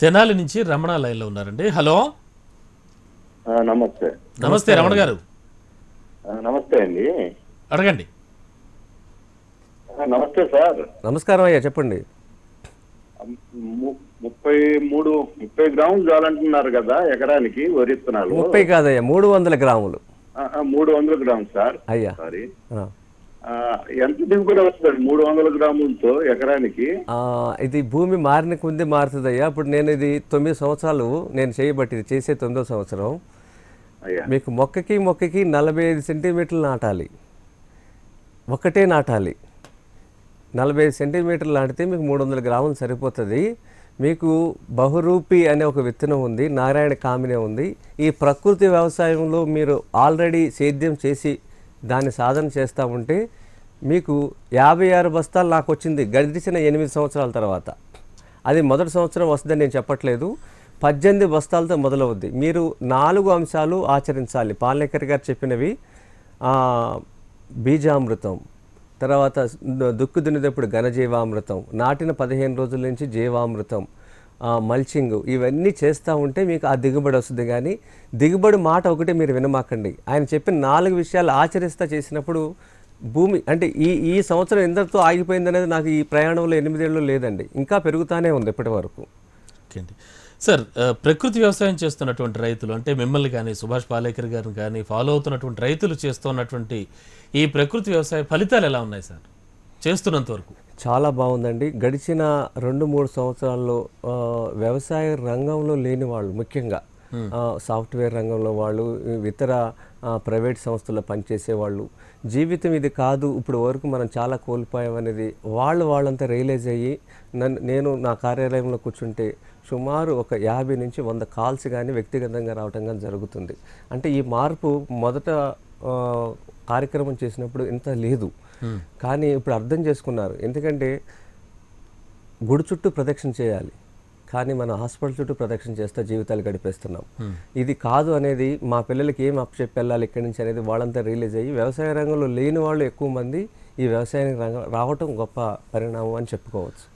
తెనాలి నుంచి రమణ లైన్లో ఉన్నారండి. హలో. నమస్తే. నమస్తే రమణ గారు. నమస్తే అండి. అడగండి. నమస్తే సార్. నమస్కారం అయ్యా చెప్పండి. ముప్పై మూడు ముప్పై గ్రాములు చాలంటున్నారు కదా ఎకరానికి వరి విత్తనాలు ముప్పై కాదయ్యా మూడు వందల గ్రాములు. మూడు వందల గ్రాములు సార్. అయ్యా. సారీ. ఎంత దిగుబడి వస్తుంది మూడు వందల గ్రాములతో ఎకరానికి. ఆ, ఇది భూమి మారిన కొంది మారుతుందయ్యా. ఇప్పుడు నేను ఇది తొమ్మిది సంవత్సరాలు నేను చేయబట్టి ఇది చేసే తొమ్మిదో సంవత్సరం. మీకు మొక్కకి మొక్కకి నలభై ఐదు సెంటీమీటర్లు నాటాలి. ఒకటే నాటాలి. నలభై ఐదు సెంటీమీటర్లు నాటితే మీకు మూడు వందల గ్రాములు సరిపోతుంది. మీకు బహురూపి అనే ఒక విత్తనం ఉంది నారాయణ కామినే ఉంది. ఈ ప్రకృతి వ్యవసాయంలో మీరు ఆల్రెడీ సేద్యం చేసి దాన్ని సాధన చేస్తూ ఉంటే మీకు యాభై ఆరు బస్తాలు నాకు వచ్చింది. గడిచిన ఎనిమిది సంవత్సరాల తర్వాత. అది మొదటి సంవత్సరం వస్తుందని నేను చెప్పట్లేదు. పద్దెనిమిది బస్తాలతో మొదలవుద్ది. మీరు నాలుగు అంశాలు ఆచరించాలి. పాలనేకర్ గారు చెప్పినవి బీజామృతం తర్వాత దుక్కు దున్నేటప్పుడు ఘనజీవామృతం నాటిన పదిహేను రోజుల నుంచి జీవామృతం మల్చింగ్ ఇవన్నీ చేస్తూ ఉంటే మీకు ఆ దిగుబడి వస్తుంది. కానీ దిగుబడి మాట ఒకటే మీరు వినమాకండి. ఆయన చెప్పిన నాలుగు విషయాలు ఆచరిస్తా చేసినప్పుడు భూమి అంటే ఈ ఈ సంవత్సరం ఎందరితో ఆగిపోయింది అనేది నాకు ఈ ప్రయాణంలో ఎనిమిదేళ్ళు లేదండి. ఇంకా పెరుగుతానే ఉంది ఇప్పటి వరకు. ఓకే అండి సార్ ప్రకృతి వ్యవసాయం చేస్తున్నటువంటి రైతులు అంటే మిమ్మల్ని కానీ సుభాష్ పాలేకర్ గారిని కానీ ఫాలో అవుతున్నటువంటి రైతులు చేస్తున్నటువంటి ఈ ప్రకృతి వ్యవసాయ ఫలితాలు ఎలా ఉన్నాయి సార్? చేస్తున్నంత వరకు. చాలా బాగుందండి. గడిచిన రెండు మూడు సంవత్సరాల్లో వ్యవసాయ రంగంలో లేని వాళ్ళు ముఖ్యంగా సాఫ్ట్వేర్ రంగంలో వాళ్ళు ఇతర ప్రైవేట్ సంస్థల్లో పనిచేసే వాళ్ళు. జీవితం ఇది కాదు ఇప్పుడు వరకు మనం చాలా కోల్పోయాం అనేది వాళ్ళు వాళ్ళంతా రియలైజ్ అయ్యి నన్ను నేను నా కార్యాలయంలో కూర్చుంటే సుమారు ఒక యాభై నుంచి వంద కాల్స్ కానీ వ్యక్తిగతంగా రావటం కానీ జరుగుతుంది. అంటే ఈ మార్పు మొదట కార్యక్రమం చేసినప్పుడు ఇంత లేదు. కానీ ఇప్పుడు అర్థం చేసుకున్నారు. ఎందుకంటే గుడి చుట్టూ ప్రదక్షిణ చేయాలి. కానీ మన హాస్పిటల్ చుట్టూ ప్రదక్షిణ చేస్తే జీవితాలు గడిపేస్తున్నాం. ఇది కాదు అనేది మా పిల్లలకి ఏం అప్పచెప్పి వెళ్ళాలి ఇక్కడి నుంచి అనేది వాళ్ళంతా రిలీజ్ అయ్యి వ్యవసాయ రంగంలో లేని వాళ్ళు ఎక్కువ మంది ఈ వ్యవసాయానికి రంగం రావటం గొప్ప పరిణామం అని చెప్పుకోవచ్చు.